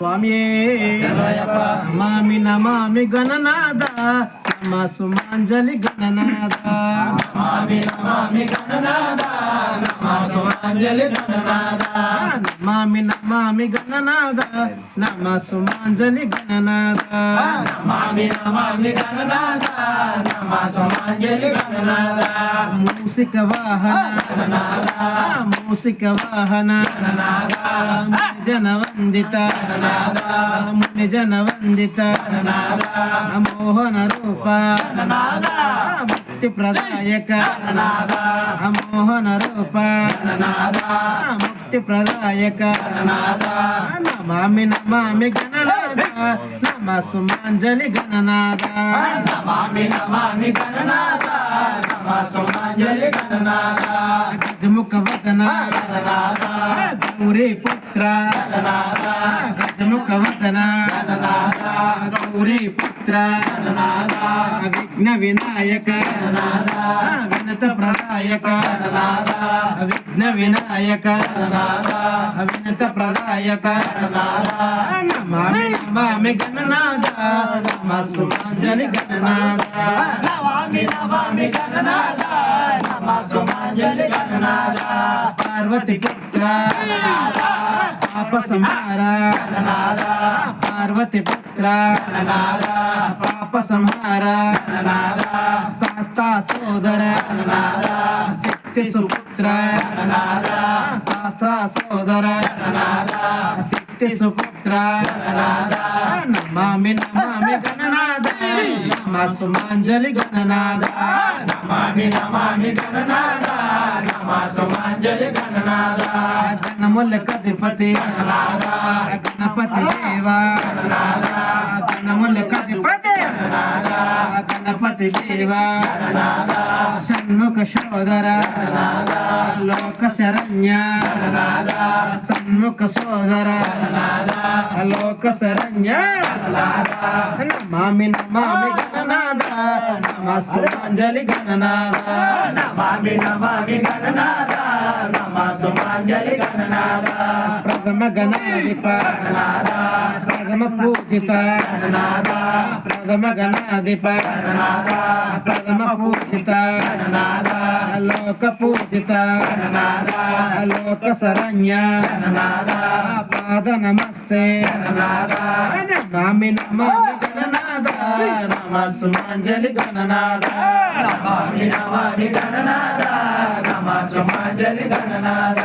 స్వామియే. మామి నమామి గణనాద నమ సుమాంజలి గణనాద నమామి నమామి గణనాద నమ సుమాంజలి గణనాద నమామి నమామి గణనాద నమ సుమాంజలి గణనాద నమామి నమామి గణనాద నమ సుమాంజలి గణనాద మూసిక వాహన మూసిక వాహన జన వందిత ముని జన వందిత మోహన రూప ముక్తి ప్రదాయక. మోహన రూప ముక్తి ప్రదాయక నమామి నమామి గణనాద నమ సుమాంజలి గణనాద నమామి నమామి గణనాద నమ సుమాంజలి గణనాద గజముఖ వదన గౌరీ పుత్ర గజముఖ వదన గౌరీ పుత్ర విఘ్న వినాయక వినత ప్రదాయక విఘ్న వినాయక వినత ప్రదాయక నమామి నమామి గణనాద నమ సుమాంజలి గణనాద నమామి నమామి గణనాద నమ సుమాంజలి గణనాద పార్వతి పుత్ర పాప పార్వతి పుత్ర పాప సంహార శాస్తా సోదర శక్తి సుపుత్ర శాస్త్ర సోదర శక్తి సుపుత్ర నమామి నమామి గణనాద నమ సుమాంజలి గణనాద నమామి నమామి గణనాద నమ సుమాంజలి గణనాద గణముల కధిపతి గణపతి దేవా. గణముల కధిపతి గణపతి దేవా. షణ్ముఖ సోదర లోక శరణ్య సన్ముఖ సోదర లోక శరణ్య నమామి నమామి గణనాద నమ సుమాంజలి గణనాద నమామి నమామి గణనాద నమ సుమాంజలి గణనాద ప్రథమ గణాధిప ప్రథమ పూజిత ప్రథమ గణాధిప ప్రథమ పూజిత లోక పూజిత లోక శరణ్య పాద నమస్తే నమామి నమామి గణనాద నమ సుమాంజలి గణనాద నమామి నమామి గణనాద నమ సుమాంజలి గణనాద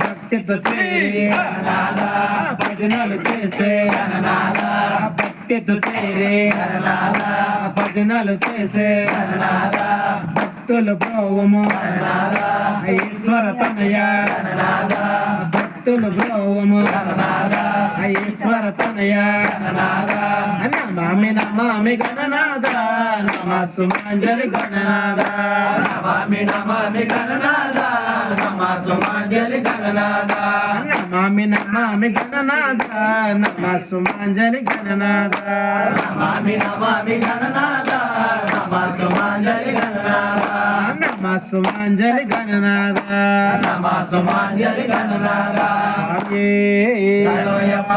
భక్తితో చేరి భజనలు చేసే భక్తితో చేరి భజనలు చేసే భక్తుల బ్రోవము ఈశ్వర తనయ? భక్తులు బ్రోవము ఈశ్వర తనయ? నమామి నమామి గణనాథ నమ సుమాంజలి గణనాథ. నమామి నమామి గణనాథ నమ సుమాంజలి నమామి నమామి గణనాద నమ సుమాంజలి గణనాద నమామి నమామి గణనాద నమ సుమాంజలి గణనాద నమ సుమాంజలి గణనాద నమ సుమాంజలి గణనాద స్వామియే. శరణయ్యప్ప